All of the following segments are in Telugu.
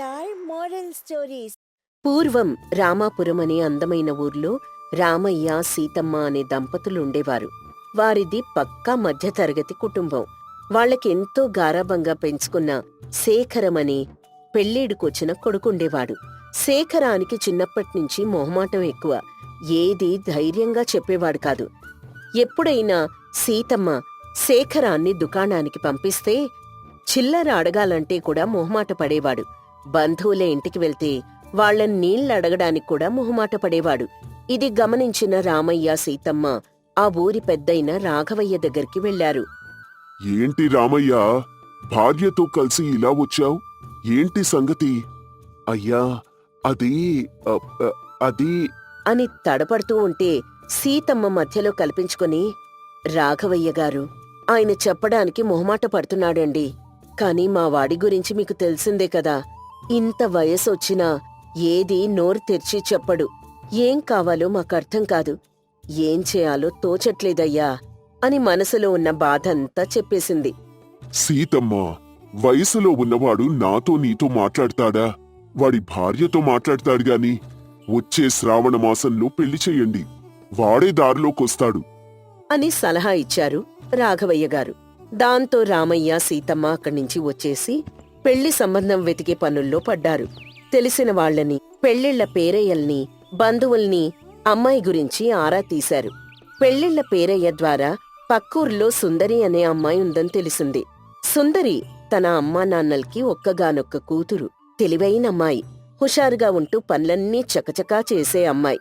ఆర్ మోరల్ స్టోరీస్ పూర్వం రామాపురం అనే అందమైన ఊర్లో రామయ్య సీతమ్మ అనే దంపతులు ఉండేవారు. వారిది పక్కా మధ్యతరగతి కుటుంబం. వాళ్ళకెంతో గారాబంగా పెంచుకున్న శేఖరం అనే కొడుకుండేవాడు. శేఖరానికి చిన్నప్పటినుంచి మొహమాటం ఎక్కువ. ఏది ధైర్యంగా చెప్పేవాడు కాదు. ఎప్పుడైనా సీతమ్మ శేఖరాన్ని దుకాణానికి పంపిస్తే చిల్లర అడగాలంటే కూడా మొహమాట పడేవాడు. బంధువుల ఇంటికి వెళ్తే వాళ్ళని నీళ్ళు అడగడానికి కూడా మొహమాట పడేవాడు. ఇది గమనించిన రామయ్య సీతమ్మ ఆ ఊరి పెద్దయిన రాఘవయ్య దగ్గరికి వెళ్ళారు ఏంటి రామయ్య? భార్యతో కలిసి ఇలా వచ్చావు? ఏంటి సంగతి? అయ్యా అది అది అని తడపడుతూ ఉంటే సీతమ్మ మధ్యలో కల్పించుకొని రాఘవయ్య గారు ఆయన చెప్పడానికి మొహమాట పడుతున్నాడండి. కాని మా వాడి గురించి మీకు తెలిసిందే కదా. ఇంత వయసొచ్చినా ఏది నోరు తెరిచి చెప్పడు. ఏం కావాలో మాకర్థం కాదు. ఏం చేయాలో తోచట్లేదయ్యా అని మనసులో ఉన్న బాధంతా చెప్పేసింది. సీతమ్మ వయసులో ఉన్నవాడు నాతో నీతో మాట్లాడతాడా? వాడి భార్యతో మాట్లాడతాడు గాని వచ్చే శ్రావణ మాసంలో పెళ్ళి చెయ్యండి వాడే దారిలోకొస్తాడు. అని సలహా ఇచ్చారు రాఘవయ్య గారు. దాంతో రామయ్య సీతమ్మ అక్కడి నుంచి వచ్చేసి పెళ్ళి సంబంధం వెతికే పనుల్లో పడ్డారు. తెలిసిన వాళ్ళని పెళ్ళిళ్ళ పేరయ్యల్ని బంధువుల్ని అమ్మాయి గురించి ఆరా తీశారు. పెళ్ళిళ్ళ పేరయ్య ద్వారా పక్కూర్లో సుందరి అనే అమ్మాయి ఉందని తెలిసింది. సుందరి తన అమ్మా నాన్నలకి ఒక్కగానొక్క కూతురు తెలివైన అమ్మాయి హుషారుగా ఉంటూ పనులన్నీ చకచకా చేసే అమ్మాయి.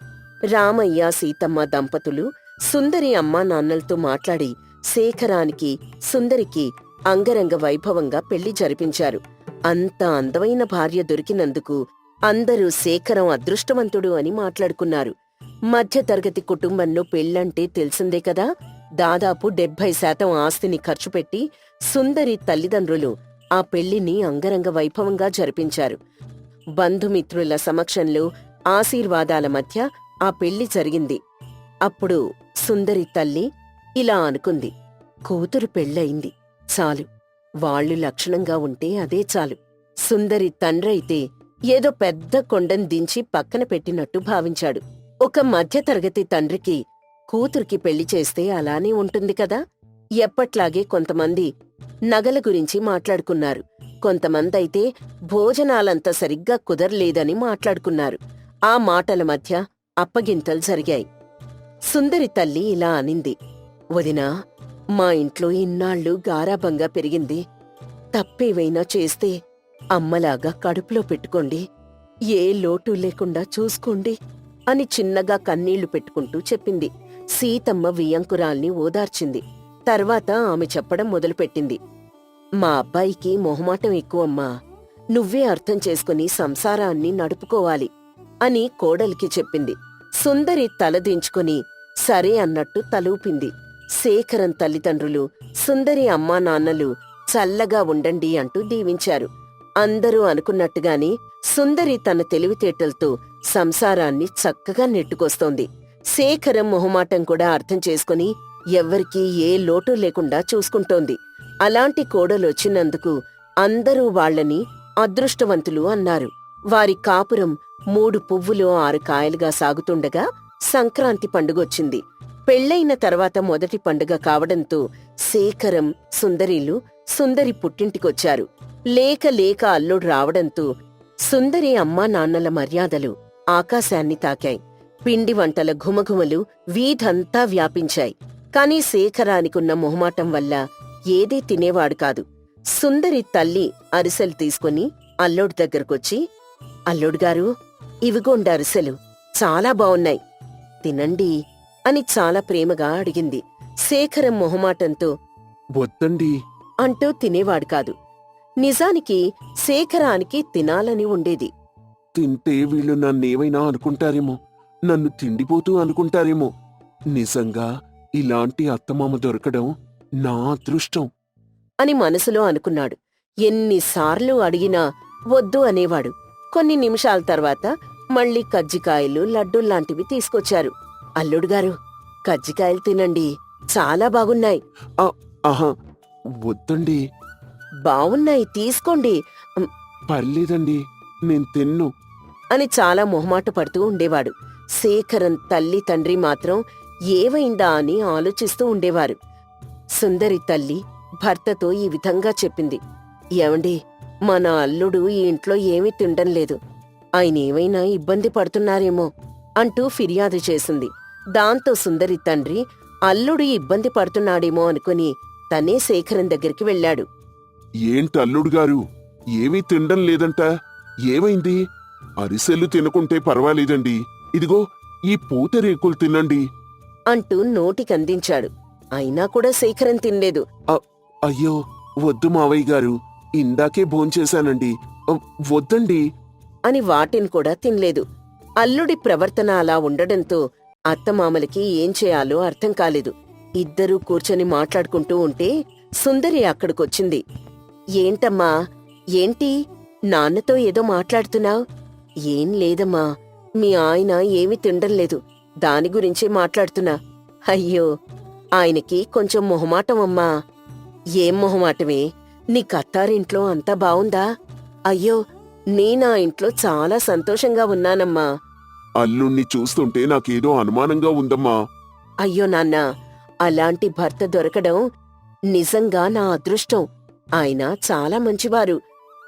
రామయ్య సీతమ్మ దంపతులు సుందరి అమ్మా నాన్నలతో మాట్లాడి శేఖరానికి సుందరికి అంగరంగ వైభవంగా పెళ్ళి జరిపించారు. అంత అందమైన భార్య దొరికినందుకు అందరూ శేఖరం అదృష్టవంతుడు అని మాట్లాడుకున్నారు. మధ్యతరగతి కుటుంబంలో పెళ్ళంటే తెలిసిందే కదా? దాదాపు డెబ్బై శాతం ఆస్తిని ఖర్చు పెట్టి సుందరి తల్లిదండ్రులు ఆ పెళ్ళిని అంగరంగ వైభవంగా జరిపించారు. బంధుమిత్రుల సమక్షంలో ఆశీర్వాదాల మధ్య ఆ పెళ్ళి జరిగింది. అప్పుడు సుందరి తల్లి ఇలా అనుకుంది కూతురు పెళ్ళయింది. చాలు. వాళ్ళు లక్షణంగా ఉంటే అదే చాలు. సుందరి తండ్రైతే ఏదో పెద్ద కొండను దించి పక్కన పెట్టినట్టు భావించాడు. ఒక మధ్యతరగతి తండ్రికి కూతురికి పెళ్ళి చేస్తే అలానే ఉంటుంది కదా? ఎప్పట్లాగే కొంతమంది నగల గురించి మాట్లాడుకున్నారు. కొంతమందైతే భోజనాలంత సరిగ్గా కుదరలేదని మాట్లాడుకున్నారు. ఆ మాటల మధ్య అప్పగింతలు జరిగాయి. సుందరి తల్లి ఇలా అనింది. వదినా మా ఇంట్లో ఇన్నాళ్ళు గారాభంగా పెరిగింది. తప్పేవైనా చేస్తే అమ్మలాగా కడుపులో పెట్టుకోండి. ఏ లోటు లేకుండా చూసుకోండి అని చిన్నగా కన్నీళ్ళు పెట్టుకుంటూ చెప్పింది. సీతమ్మ వియంకురాల్ని ఓదార్చింది. తర్వాత ఆమె చెప్పడం మొదలుపెట్టింది. మా అబ్బాయికి మొహమాటం ఎక్కువమ్మా. నువ్వే అర్థం చేసుకుని సంసారాన్ని నడుపుకోవాలి అని కోడలికి చెప్పింది. సుందరి తలదించుకుని సరే అన్నట్టు తలూపింది. శేఖరం తల్లిదండ్రులు సుందరి అమ్మా నాన్నలు చల్లగా ఉండండి అంటూ దీవించారు. అందరూ అనుకున్నట్టుగాని సుందరి తన తెలివితేటలతో సంసారాన్ని చక్కగా నెట్టుకొస్తోంది. శేఖరం మొహమాటం కూడా అర్థం చేసుకుని ఎవ్వరికీ ఏ లోటు లేకుండా చూసుకుంటోంది. అలాంటి కోడలొచ్చినందుకు అందరూ వాళ్ళని అదృష్టవంతులు అన్నారు. వారి కాపురం మూడు పువ్వులు ఆరు కాయలుగా సాగుతుండగా సంక్రాంతి పండుగొచ్చింది. పెళ్ళైన తర్వాత మొదటి పండుగ కావడంతో శేఖరం సుందరిలు సుందరి పుట్టింటికొచ్చారు. లేక లేక అల్లుడు రావడంతో సుందరి అమ్మా నాన్నల మర్యాదలు ఆకాశాన్ని తాకాయి. పిండి వంటల ఘుమఘుమలు వీధంతా వ్యాపించాయి. కాని శేఖరానికున్న మొహమాటం వల్ల ఏదీ తినేవాడు కాదు. సుందరి తల్లి అరిసెలు తీసుకుని అల్లుడి దగ్గరకొచ్చి అల్లుడుగారు ఇవిగోండి అరిసెలు. చాలా బావున్నాయి. తినండి. అని చాలా ప్రేమగా అడిగింది. శేఖరం మొహమాటంతో వద్దండి. అంటూ తినేవాడు కాదు. నిజానికి శేఖరానికి తినాలని ఉండేది. తింటే వీళ్ళు నన్నేమైనా అనుకుంటారేమో నన్ను తిండిపోతూ అనుకుంటారేమో. నిజంగా ఇలాంటి అత్తమామ దొరకడం నా అదృష్టం. అని మనసులో అనుకున్నాడు. ఎన్నిసార్లు అడిగినా వద్దు అనేవాడు. కొన్ని నిమిషాల తర్వాత మళ్ళీ కజ్జికాయలు లడ్డూల్లాంటివి తీసుకొచ్చారు. అల్లుడుగారు కజ్జికాయలు తినండి. చాలా బాగున్నాయి. ఆహా వద్దండి. బావున్నాయి తీసుకోండి. పర్లేదండి నేను తిన్ను. అని చాలా మొహమాట పడుతూ ఉండేవాడు. శేఖరన్ తల్లి తండ్రి మాత్రం ఏవైందా అని ఆలోచిస్తూ ఉండేవారు. సుందరి తల్లి భర్తతో ఈ విధంగా చెప్పింది. ఏమండి మన అల్లుడు ఈ ఇంట్లో ఏమీ తినడం లేదు. ఆయన ఏమైనా ఇబ్బంది పడుతున్నారేమో అంటూ ఫిర్యాదు చేసింది. దాంతో సుందరి తండ్రి అల్లుడు ఇబ్బంది పడుతున్నాడేమో అనుకుని తనే శేఖరం దగ్గరికి వెళ్ళాడు. ఏంటి అల్లుడు గారు? ఏమీ తినడం లేదంట? ఏమైంది? అరిసెలు తినకుంటే పర్వాలేదండి. ఇదిగో ఈ పూతరేకులు తినండి. అంటూ నోటికందించాడు. అయినా కూడా శేఖరం తినలేదు. అయ్యో వద్దు మావయ్య గారు. ఇందాకే భోంచేశానండి వద్దండి. అని వాటిని కూడా తినలేదు. అల్లుడి ప్రవర్తన అలా ఉండడంతో అత్తమామలకి ఏం చేయాలో అర్థం కాలేదు. ఇద్దరూ కూర్చొని మాట్లాడుకుంటూ ఉంటే సుందరి అక్కడికొచ్చింది. ఏంటమ్మా? ఏంటి? నాన్నతో ఏదో మాట్లాడుతున్నావ్? ఏం లేదమ్మా. మీ ఆయన ఏమీ తినడం లేదు. దాని గురించే మాట్లాడుతున్నా. అయ్యో! ఆయనకి కొంచెం మొహమాటం అమ్మా. ఏం మొహమాటమే? నీ కత్తారింట్లో అంతా బావుందా? అయ్యో! నేనా ఇంట్లో చాలా సంతోషంగా ఉన్నానమ్మా. అల్లుణ్ణి చూస్తుంటే నాకేదో అనుమానంగా ఉందమ్మా. అయ్యో నాన్నా అలాంటి భర్త దొరకడం నిజంగా నా అదృష్టం. ఆయన చాలా మంచివారు.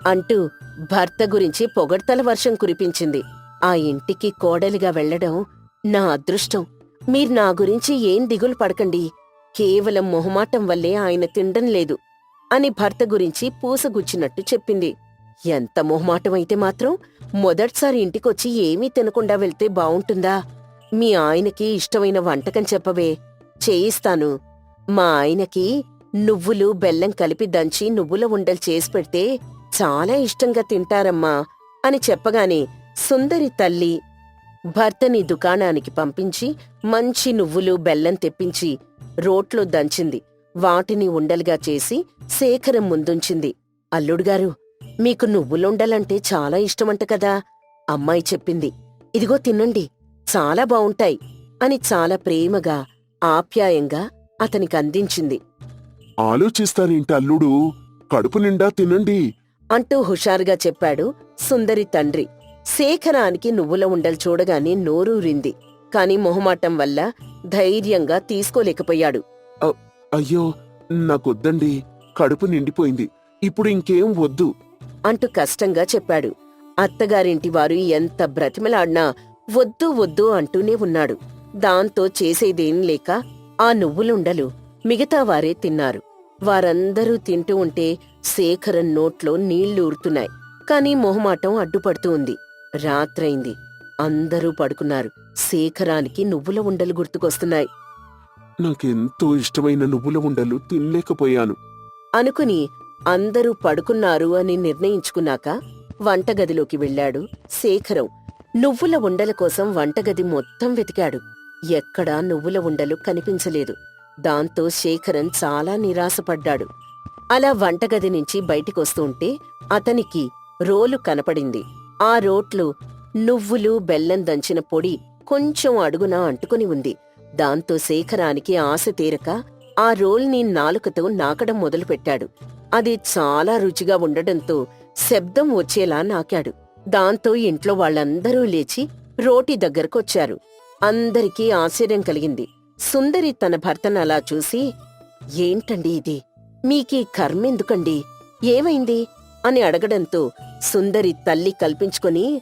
అంటూ భర్త గురించి పొగడ్తల వర్షం కురిపించింది. ఆ ఇంటికి కోడలిగా వెళ్ళడం నా అదృష్టం. మీరు నా గురించి ఏం దిగులు పడకండి. కేవలం మొహమాటం వల్లే ఆయన తినడం లేదు అని భర్త గురించి పూసగుచ్చినట్టు చెప్పింది. ఎంత మొహమాటమైతే మాత్రం మొదటిసారి ఇంటికొచ్చి ఏమీ తినకుండా వెళ్తే బావుంటుందా? మీ ఆయనకి ఇష్టమైన వంటకం చెప్పవే. చేయిస్తాను. మా ఆయనకి నువ్వులు బెల్లం కలిపి దంచి నువ్వుల ఉండలు చేసి పెడితే చాలా ఇష్టంగా తింటారమ్మా అని చెప్పగానే సుందరి తల్లి భర్తని దుకాణానికి పంపించి మంచి నువ్వులు బెల్లం తెప్పించి రోట్లో దంచింది. వాటిని ఉండలుగా చేసి శేఖరం ముందుంచింది. అల్లుడుగారు మీకు నువ్వులుండలంటే చాలా ఇష్టమంట కదా. అమ్మాయి చెప్పింది. ఇదిగో తినండి. చాలా బావుంటాయి అని చాలా ప్రేమగా ఆప్యాయంగా అతనికి అందించింది. ఆలోచిస్తారేంటి అల్లుడు? కడుపు నిండా తినండి. అంటూ హుషారుగా చెప్పాడు సుందరి తండ్రి. శేఖరానికి నువ్వుల ఉండలు చూడగానే నోరూరింది. కాని మొహమాటం వల్ల ధైర్యంగా తీసుకోలేకపోయాడు. అయ్యో నాకొద్దండి. కడుపు నిండిపోయింది. ఇప్పుడు ఇంకేం వద్దు. అంటూ కష్టంగా చెప్పాడు. అత్తగారింటి వారు ఎంత బ్రతిమలాడినా వద్దు వద్దు అంటూనే ఉన్నాడు. దాంతో చేసేదేం లేక ఆ నువ్వులుండలు మిగతా వారే తిన్నారు. వారందరూ తింటూ ఉంటే శేఖరం నోట్లో నీళ్ళు ఊరుతున్నాయి. కాని మొహమాటం అడ్డుపడుతూ ఉంది. రాత్రైంది. అందరూ పడుకున్నారు. శేఖరానికి నువ్వుల ఉండలు గుర్తుకొస్తున్నాయి. నాకెంతో ఇష్టమైన నువ్వుల ఉండలు తినలేకపోయాను. అనుకుని అందరూ పడుకున్నారు అని నిర్ణయించుకున్నాక వంటగదిలోకి వెళ్ళాడు శేఖరం. నువ్వుల ఉండల కోసం వంటగది మొత్తం వెతికాడు. ఎక్కడా నువ్వుల ఉండలు కనిపించలేదు. దాంతో శేఖరం చాలా నిరాశపడ్డాడు. అలా వంటగది నుంచి బయటికొస్తుంటే అతనికి రోలు కనపడింది. ఆ రోట్లు నువ్వులు బెల్లం దంచిన పొడి కొంచెం అడుగున అంటుకుని ఉంది. దాంతో శేఖరానికి ఆశ తీరక ఆ రోల్ని నాలుకతో నాకడం మొదలుపెట్టాడు. అది చాలా రుచిగా ఉండడంతో శబ్దం వచ్చేలా నాకాడు. దాంతో ఇంట్లో వాళ్ళందరూ లేచి రోటి దగ్గరకొచ్చారు. అందరికీ ఆశ్చర్యం కలిగింది. సుందరి తన భర్తను అలా చూసి ఏంటండి ఇది? మీకీ కర్మెందుకండి ఏమైంది? అని అడగడంతో సుందరి తల్లి కల్పించుకొని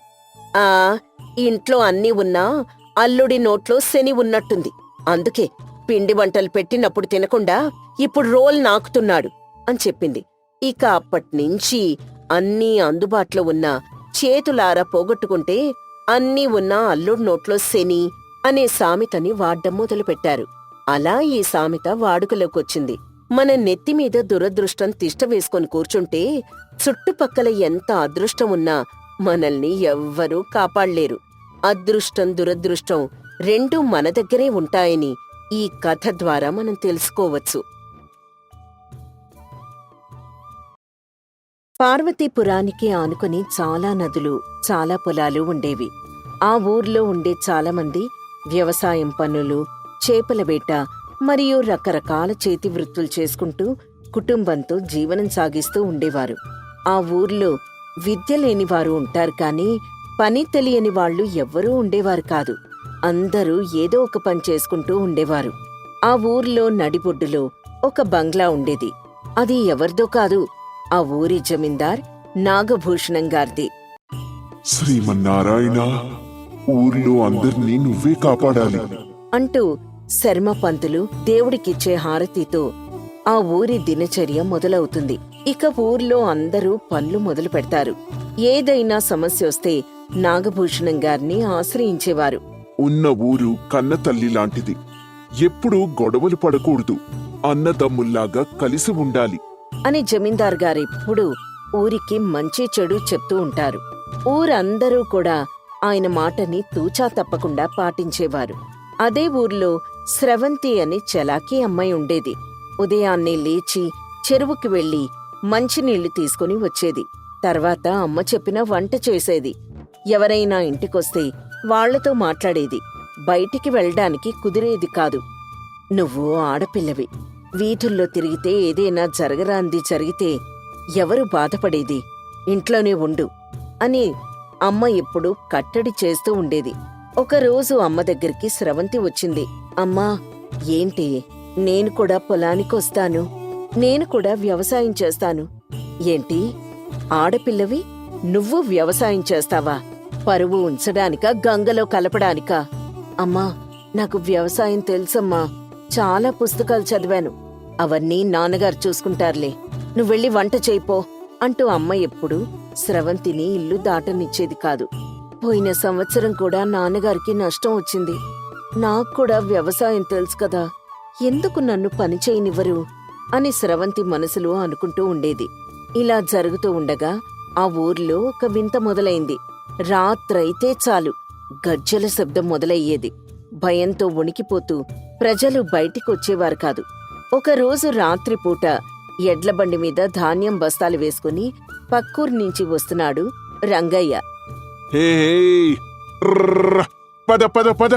ఆ ఇంట్లో అన్నీ ఉన్నా అల్లుడి నోట్లో శని ఉన్నట్టుంది. అందుకే పిండి వంటలు పెట్టినప్పుడు తినకుండా ఇప్పుడు రోల్ నాకుతున్నాడు అని చెప్పింది. ఇక అప్పట్నుంచి అన్నీ అందుబాటులో ఉన్న చేతులారా పోగొట్టుకుంటే అన్నీ ఉన్న అల్లుడు నోట్లో శని అనే సామెతని వాడ్డం మొదలుపెట్టారు. అలా ఈ సామెత వాడుకలోకొచ్చింది. మన నెత్తిమీద దురదృష్టం తిష్ట వేసుకొని కూర్చుంటే చుట్టుపక్కల ఎంత అదృష్టం ఉన్నా మనల్ని ఎవ్వరూ కాపాడలేరు. అదృష్టం దురదృష్టం రెండూ మన దగ్గరే ఉంటాయని ఈ కథ ద్వారా మనం తెలుసుకోవచ్చు. పార్వతీపురానికి ఆనుకుని చాలా నదులు చాలా పొలాలు ఉండేవి. ఆ ఊర్లో ఉండే చాలామంది వ్యవసాయం పనులు చేపల వేట మరియు రకరకాల చేతి వృత్తులు చేసుకుంటూ కుటుంబంతో జీవనం సాగిస్తూ ఉండేవారు. ఆ ఊర్లో విద్య లేనివారు ఉంటారు కానీ పని తెలియని వాళ్ళు ఎవ్వరూ ఉండేవారు కాదు. అందరూ ఏదో ఒక పని చేసుకుంటూ ఉండేవారు. ఆ ఊర్లో నడిబొడ్డులో ఒక బంగ్లా ఉండేది. అది ఎవరిదో కాదు ఆ ఊరి జమీందార్ నాగభూషణం గారిది. శ్రీమన్నారాయణ ఊర్లో అందర్నీ నువ్వే కాపాడాలి. అంటూ శర్మ పంతులు దేవుడికిచ్చే హారతితో ఆ ఊరి దినచర్య మొదలవుతుంది. ఇక ఊర్లో అందరూ పనులు మొదలు పెడతారు ఏదైనా సమస్య వస్తే నాగభూషణం గారిని ఆశ్రయించేవారు. ఉన్న ఊరు కన్న తల్లి లాంటిది. ఎప్పుడూ గొడవలు పడకూడదు. అన్నదమ్ముల్లాగా కలిసి ఉండాలి. అని జమీందార్ గారెప్పుడు ఊరికి మంచి చెడు చెప్తూ ఉంటారు. ఊరందరూ కూడా ఆయన మాటని తూచా తప్పకుండా పాటించేవారు. అదే ఊర్లో స్రవంతి అని చలాకీ అమ్మాయి ఉండేది. ఉదయాన్నే లేచి చెరువుకి వెళ్ళి మంచినీళ్ళు తీసుకుని వచ్చేది. తర్వాత అమ్మ చెప్పిన వంట చేసేది. ఎవరైనా ఇంటికొస్తే వాళ్ళతో మాట్లాడేది. బయటికి వెళ్ళడానికి కుదిరేది కాదు. నువ్వు ఆడపిల్లవి. వీధుల్లో తిరిగితే ఏదైనా జరగరాంది జరిగితే ఎవరు బాధపడేది? ఇంట్లోనే ఉండు అని అమ్మ ఎప్పుడు కట్టడి చేస్తూ ఉండేది. ఒకరోజు అమ్మ దగ్గరికి స్రవంతి వచ్చింది. అమ్మా ఏంటి? నేను కూడా పొలానికొస్తాను నేను కూడా వ్యవసాయం చేస్తాను. ఏంటి? ఆడపిల్లవి? నువ్వు వ్యవసాయం చేస్తావా? పరువు ఉంచడానికా గంగలో కలపడానికా? అమ్మా నాకు వ్యవసాయం తెలుసమ్మా. చాలా పుస్తకాలు చదివాను. అవన్నీ నాన్నగారు చూసుకుంటారులే. నువ్వెళ్ళి వంట చేయిపో అంటూ అమ్మ ఎప్పుడు స్రవంతిని ఇల్లు దాటనిచ్చేది కాదు. పోయిన సంవత్సరం కూడా నాన్నగారికి నష్టం వచ్చింది. నాకు కూడా వ్యవసాయం తెలుసు కదా. ఎందుకు నన్ను పని చేయనివ్వరు? అని స్రవంతి మనసులో అనుకుంటూ ఉండేది. ఇలా జరుగుతూ ఉండగా ఆ ఊర్లో ఒక వింత మొదలైంది. రాత్రైతే చాలు. గజ్జల శబ్దం మొదలయ్యేది. భయంతో వణికిపోతూ ప్రజలు బయటికొచ్చేవారు కాదు. ఒకరోజు రాత్రిపూట ఎడ్లబండి మీద ధాన్యం బస్తాలు వేసుకుని పక్కూరు నుంచి వస్తున్నాడు రంగయ్య. పద పద పద.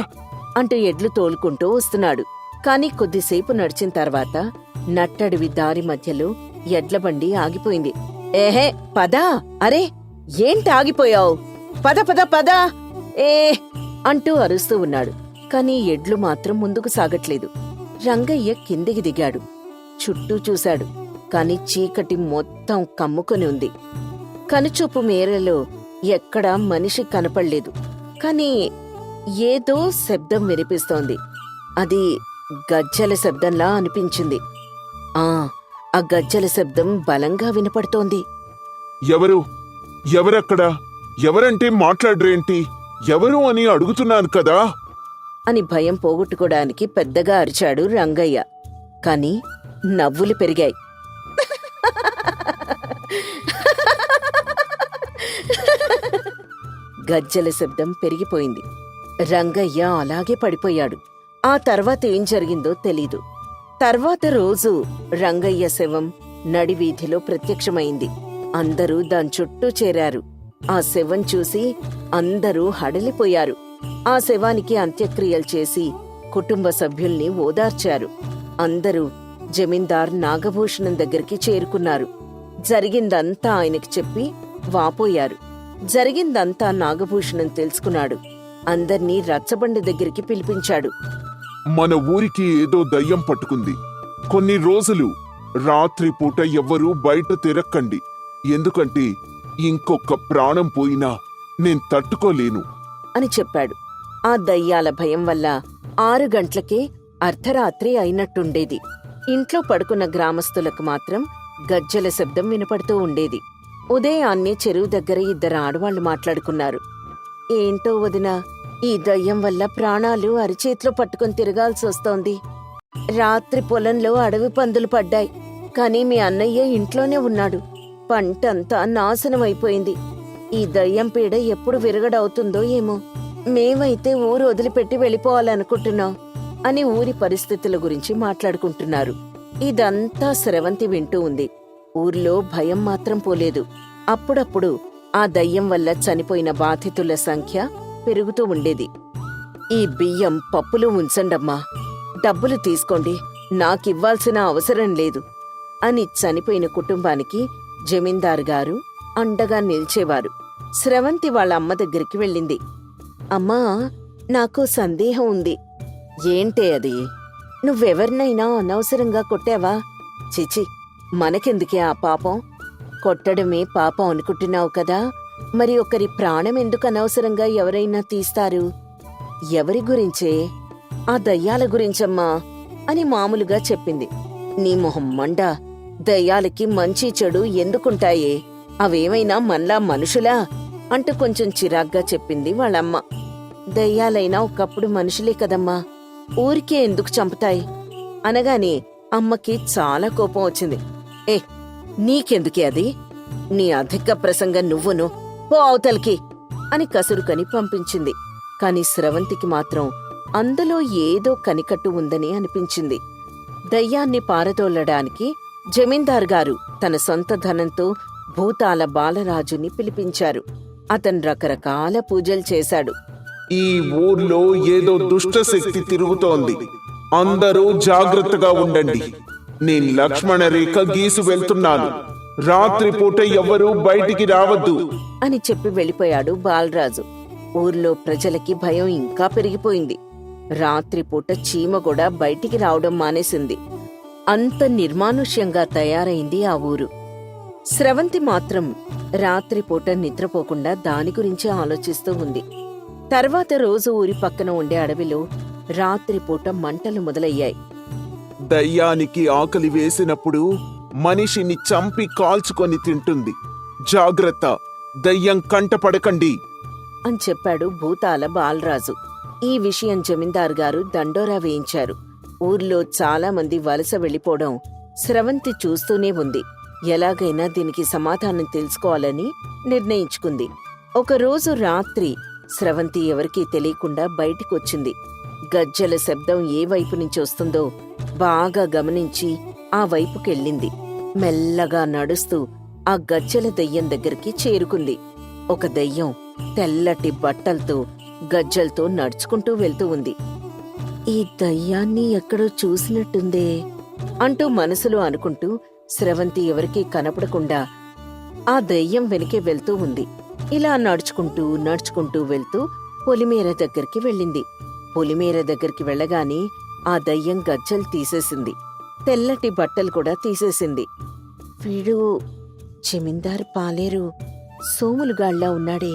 అంటూ ఎడ్లు తోలుకుంటూ వస్తున్నాడు. కాని కొద్దిసేపు నడిచిన తర్వాత నట్టడివి దారి మధ్యలో ఎడ్లబండి ఆగిపోయింది. ఏహే పదా అరే ఏంటి ఆగిపోయావు? పద పద పద. ఏ అంటూ అరుస్తూ ఉన్నాడు. కాని ఎడ్లు మాత్రం ముందుకు సాగట్లేదు. రంగయ్య కిందికి దిగాడు. చుట్టూ చూశాడు. కాని చీకటి మొత్తం కమ్ముకొని ఉంది. కనుచూపు మేరలో ఎక్కడా మనిషి కనపడలేదు. కాని ఏదో శబ్దం వినిపిస్తోంది. అది గజ్జల శబ్దంలా అనిపించింది. ఆ ఆ గజ్జల శబ్దం బలంగా వినపడుతోంది. ఎవరు? ఎవరక్కడ? ఎవరంటే మాట్లాడరేంటి? ఎవరు అని అడుగుతున్నాను కదా? అని భయం పోగొట్టుకోవడానికి పెద్దగా అరిచాడు రంగయ్య. కాని నవ్వులు పెరిగాయి. గజ్జల శబ్దం పెరిగిపోయింది. రంగయ్య అలాగే పడిపోయాడు. ఆ తర్వాత ఏం జరిగిందో తెలీదు. తర్వాత రోజు రంగయ్య శవం నడివీధిలో ప్రత్యక్షమైంది. అందరూ దాని చుట్టూ చేరారు. ఆ శవం చూసి అందరూ హడలిపోయారు. ఆ శవానికి అంత్యక్రియలు చేసి కుటుంబ సభ్యుల్ని ఓదార్చారు. అందరూ జమీందార్ నాగభూషణం దగ్గరికి చేరుకున్నారు. జరిగిందంతా ఆయనకి చెప్పి వాపోయారు. జరిగిందంతా నాగభూషణం తెలుసుకున్నాడు. అందర్నీ రచ్చబండి దగ్గరికి పిలిపించాడు. మన ఊరికి ఏదో దయ్యం పట్టుకుంది. కొన్ని రోజులు రాత్రిపూట ఎవ్వరూ బయట తిరక్కండి. ఎందుకంటే ఇంకొక ప్రాణం పోయినా నేను తట్టుకోలేను. అని చెప్పాడు. ఆ దయ్యాల భయం వల్ల ఆరు గంటలకే అర్ధరాత్రి అయినట్టుండేది. ఇంట్లో పడుకున్న గ్రామస్తులకు మాత్రం గజ్జల శబ్దం వినపడుతూ ఉండేది. ఉదయాన్నే చెరువు దగ్గర ఇద్దరు ఆడవాళ్ళు మాట్లాడుకున్నారు. ఏంటో వదినా ఈ దయ్యం వల్ల ప్రాణాలు అరిచేతిలో పట్టుకొని తిరగాల్సి వస్తోంది. రాత్రి పొలంలో అడవి పందులు పడ్డాయి. కానీ మీ అన్నయ్య ఇంట్లోనే ఉన్నాడు. పంటంతా నాశనం అయిపోయింది ఈ దయ్యం పీడ ఎప్పుడు విరగడవుతుందో ఏమో. మేమైతే ఊరు వదిలిపెట్టి వెళ్ళిపోవాలనుకుంటున్నాం అని ఊరి పరిస్థితుల గురించి మాట్లాడుకుంటున్నారు. ఇదంతా స్రవంతి వింటూ ఉంది. ఊర్లో భయం మాత్రం పోలేదు. అప్పుడప్పుడు ఆ దయ్యం వల్ల చనిపోయిన బాధితుల సంఖ్య పెరుగుతూ ఉండేది. ఈ బియ్యం పప్పులు ఉంచండమ్మా. డబ్బులు తీసుకోండి. నాకివ్వాల్సిన అవసరం లేదు అని చనిపోయిన కుటుంబానికి జమీందారు గారు అండగా నిలిచేవారు. స్రవంతి వాళ్ళ అమ్మ దగ్గరికి వెళ్ళింది. అమ్మా నాకు సందేహం ఉంది. ఏంటే అది? నువ్వెవరినైనా అనవసరంగా కొట్టావా? చిచి మనకెందుకే ఆ పాపం? కొట్టడమే పాపం అనుకుంటున్నావు కదా? మరి ఒకరి ప్రాణం ఎందుకు అనవసరంగా ఎవరైనా తీస్తారు? ఎవరి గురించే? ఆ దయ్యాల గురించమ్మా అని మామూలుగా చెప్పింది. నీ మొహం మండా. దయ్యాలకి మంచి చెడు ఎందుకుంటాయే? అవేమైనా మనలా మనుషులా? అంటూ కొంచెం చిరాగ్గా చెప్పింది వాళ్ళమ్మ. దయ్యాలైనా ఒకప్పుడు మనుషులే కదమ్మా. ఊరికే ఎందుకు చంపుతాయి? అనగానే అమ్మకి చాలా కోపం వచ్చింది. ఏ నీకెందుకే అది? నీ అధిక ప్రసంగం నువ్వును. పో అవతలికి! అని కసురుకని పంపించింది. కాని స్రవంతికి మాత్రం అందులో ఏదో కనికట్టు ఉందని అనిపించింది. దయ్యాన్ని పారదోలడానికి జమీందార్ గారు తన సొంత ధనంతో భూతాల బాలరాజుని పిలిపించారు. అతను రకరకాల పూజలు చేశాడు. ఈ ఊర్లో ఏదో దుష్ట శక్తి తిరుగుతోంది. అందరూ జాగ్రత్తగా ఉండండి. నేను లక్ష్మణ రేఖ గీసి వెళ్తున్నాను. రాత్రిపూట ఎవ్వరూ బయటికి రావద్దు. అని చెప్పి వెళ్ళిపోయాడు బాలరాజు. ఊర్లో ప్రజలకి భయం ఇంకా పెరిగిపోయింది. రాత్రిపూట చీమ కూడా బయటికి రావడం మానేసింది. అంత నిర్మానుష్యంగా తయారైంది ఆ ఊరు. స్రవంతి మాత్రం రాత్రిపూట నిద్రపోకుండా దాని గురించి ఆలోచిస్తూ ఉంది. తర్వాత రోజు ఊరి పక్కన ఉండే అడవిలో రాత్రిపూట మంటలు మొదలయ్యాయి. దయ్యానికి ఆకలి వేసినప్పుడు మనిషిని చంపి కాల్చుకొని తింటుంది. జాగ్రత్త దయ్యం కంట పడకండి అని చెప్పాడు భూతాల బాలరాజు. ఈ విషయం జమీందార్ గారు దండోరా వేయించారు. ఊర్లో చాలామంది వలస వెళ్ళిపోవడం స్రవంతి చూస్తూనే ఉంది. ఎలాగైనా దీనికి సమాధానం తెలుసుకోవాలని నిర్ణయించుకుంది. ఒకరోజు రాత్రి స్రవంతి ఎవరికీ తెలియకుండా బయటికొచ్చింది. గజ్జల శబ్దం ఏ వైపు నుంచి వస్తుందో బాగా గమనించి ఆ వైపుకెళ్ళింది. మెల్లగా నడుస్తూ ఆ గజ్జల దెయ్యం దగ్గరికి చేరుకుంది. ఒక దెయ్యం తెల్లటి బట్టలతో గజ్జలతో నడుచుకుంటూ వెళ్తూ ఉంది. ఈ దయ్యాన్ని ఎక్కడో చూసినట్టుందే అంటూ మనసులో అనుకుంటూ స్రవంతి ఎవరికీ కనపడకుండా ఆ దయ్యం వెనకే వెళ్తూ ఉంది. ఇలా నడుచుకుంటూ నడుచుకుంటూ వెళ్తూ పొలిమేర దగ్గరికి వెళ్ళింది. పొలిమేర దగ్గరికి వెళ్ళగానే ఆ దయ్యం గజ్జలు తీసేసింది. తెల్లటి బట్టలు కూడా తీసేసింది. వీడు జమీందార్ పాలేరు సోములుగాళ్ళా ఉన్నాడే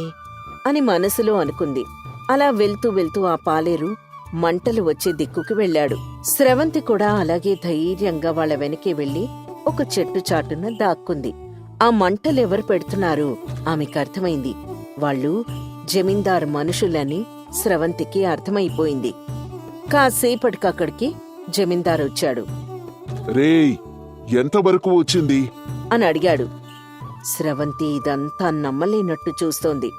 అని మనసులో అనుకుంది. అలా వెళ్తూ వెళ్తూ ఆ పాలేరు మంటలు వచ్చే దిక్కుకి వెళ్ళాడు. స్రవంతి కూడా అలాగే ధైర్యంగా వాళ్ళ వెనకే వెళ్ళి ఒక చెట్టు చాటున దాక్కుంది. ఆ మంటలెవరు పెడుతున్నారు? ఆమెకు అర్థమైంది. వాళ్ళు జమీందార్ మనుషులని స్రవంతికి అర్థమైపోయింది. కాసేపటికక్కడికి జమీందార్ వచ్చాడు. రేయ్ ఎంతవరకు వచ్చింది? అని అడిగాడు. స్రవంతి ఇదంతా నమ్మలేనట్టు చూస్తోంది.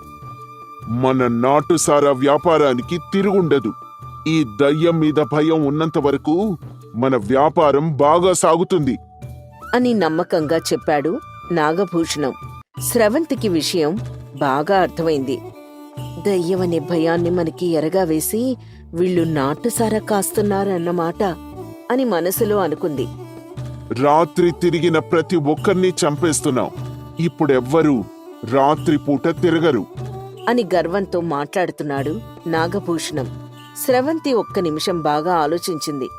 మన నాటుసారా వ్యాపారానికి తిరుగుండదు. ఈ దయ్యం మీద భయం ఉన్నంత వరకు మన వ్యాపారం బాగా సాగుతుంది. అని నమ్మకంగా చెప్పాడు నాగభూషణం. స్రవంతికి విషయం బాగా అర్థమైంది. దయ్యమనే భయాన్ని మనకి ఎరగా వేసి వీళ్ళు నాటుసారా కాస్తున్నారన్నమాట అని మనసులో అనుకుంది. రాత్రి తిరిగిన ప్రతి ఒక్కరిని చంపేస్తున్నాం. ఇప్పుడెవ్వరూ రాత్రిపూట తిరగరు. అని గర్వంతో మాట్లాడుతున్నాడు నాగభూషణం. స్రవంతి ఒక్క నిమిషం బాగా ఆలోచించింది.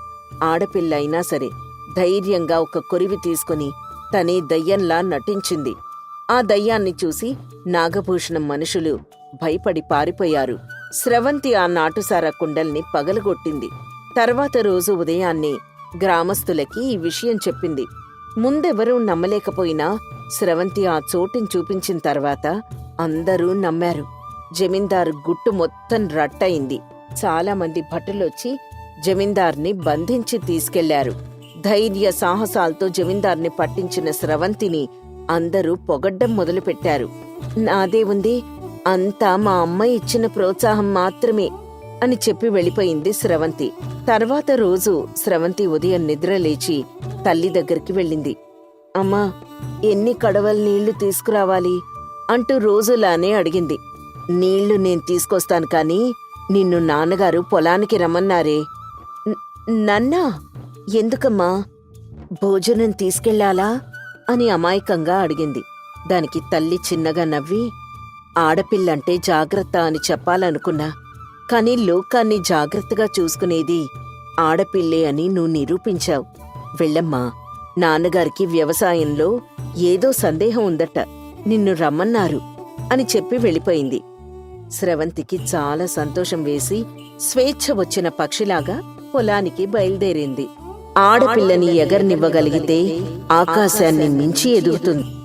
ఆడపిల్ల అయినా సరే ధైర్యంగా ఒక కొరివి తీసుకుని తనే దయ్యంలా నటించింది. ఆ దయ్యాన్ని చూసి నాగభూషణం మనుషులు భయపడి పారిపోయారు. స్రవంతి ఆ నాటుసారా కుండల్ని పగలగొట్టింది. తర్వాత రోజు ఉదయాన్నే గ్రామస్తులకి ఈ విషయం చెప్పింది. ముందెవరూ నమ్మలేకపోయినా స్రవంతి ఆ చోటుని చూపించిన తర్వాత అందరూ నమ్మారు. జమీందారు గుట్టు మొత్తం రట్టయింది. చాలామంది భటులొచ్చి జమీందార్ని బంధించి తీసుకెళ్ళారు. ధైర్య సాహసాలతో జమీందార్ని పట్టించిన స్రవంతిని అందరూ పొగడ్డం మొదలుపెట్టారు. నాదే ఉంది అంతా మా అమ్మ ఇచ్చిన ప్రోత్సాహం మాత్రమే అని చెప్పి వెళ్ళిపోయింది స్రవంతి. తర్వాత రోజు స్రవంతి ఉదయం నిద్ర లేచి తల్లి దగ్గరికి వెళ్ళింది. అమ్మా ఎన్ని కడవల నీళ్ళు తీసుకురావాలి? అంటూ రోజులానే అడిగింది. నీళ్ళు నేను తీసుకొస్తాను కానీ నిన్ను నాన్నగారు పొలానికి రమ్మన్నారే. నన్నా ఎందుకమ్మా? భోజనం తీసుకెళ్ళాలా? అని అమాయకంగా అడిగింది. దానికి తల్లి చిన్నగా నవ్వి ఆడపిల్లంటే జాగ్రత్త అని చెప్పాలనుకున్నా కాని లోకాన్ని జాగ్రత్తగా చూసుకునేది ఆడపిల్లే అని నువ్వు నిరూపించావు. వెళ్ళమ్మా నాన్నగారికి వ్యవసాయంలో ఏదో సందేహం ఉందట నిన్ను రమ్మన్నారు అని చెప్పి వెళ్ళిపోయింది. స్రవంతికి చాలా సంతోషం వేసి స్వేచ్ఛ వచ్చిన పక్షిలాగా పొలానికి బయలుదేరింది. ఆడపిల్లని ఎగర్నివ్వగలిగితే ఆకాశాన్ని మించి ఎదుగుతుంది.